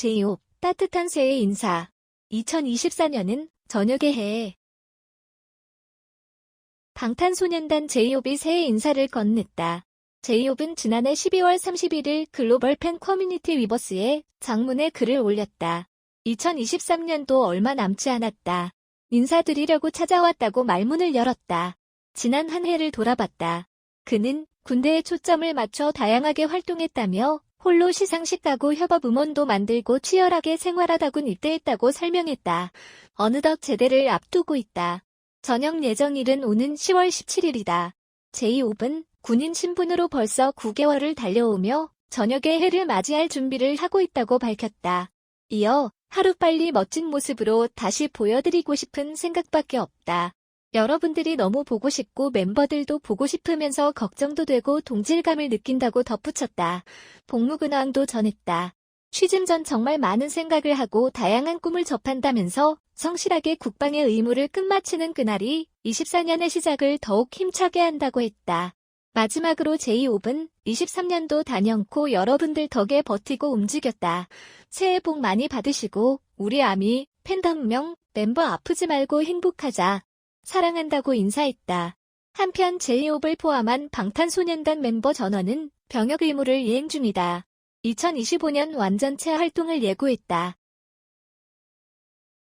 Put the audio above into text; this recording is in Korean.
제이홉, 따뜻한 새해 인사. 2024년은 저녁의 해. 방탄소년단 제이홉이 새해 인사를 건넸다. 제이홉은 지난해 12월 31일 글로벌 팬 커뮤니티 위버스에 장문의 글을 올렸다. 2023년도 얼마 남지 않았다. 인사드리려고 찾아왔다고 말문을 열었다. 지난 한 해를 돌아봤다. 그는 군대에 초점을 맞춰 다양하게 활동했다며 홀로 시상식 가고 협업 음원도 만들고 치열하게 생활하다군 입대했다고 설명했다. 어느덧 제대를 앞두고 있다. 전역 예정일은 오는 10월 17일이다. 제이홉은 군인 신분으로 벌써 9개월을 달려오며 저녁의 해를 맞이할 준비를 하고 있다고 밝혔다. 이어 하루빨리 멋진 모습으로 다시 보여드리고 싶은 생각밖에 없다. 여러분들이 너무 보고 싶고 멤버들도 보고 싶으면서 걱정도 되고 동질감을 느낀다고 덧붙였다. 복무근황도 전했다. 취임 전 정말 많은 생각을 하고 다양한 꿈을 접한다면서 성실하게 국방의 의무를 끝마치는 그날이 24년의 시작을 더욱 힘차게 한다고 했다. 마지막으로 제이홉은 23년도 단연코 여러분들 덕에 버티고 움직였다. 새해 복 많이 받으시고 우리 아미 팬덤명 멤버 아프지 말고 행복하자. 사랑한다고 인사했다. 한편 제이홉을 포함한 방탄소년단 멤버 전원은 병역 의무를 이행 중이다. 2025년 완전체 활동을 예고했다.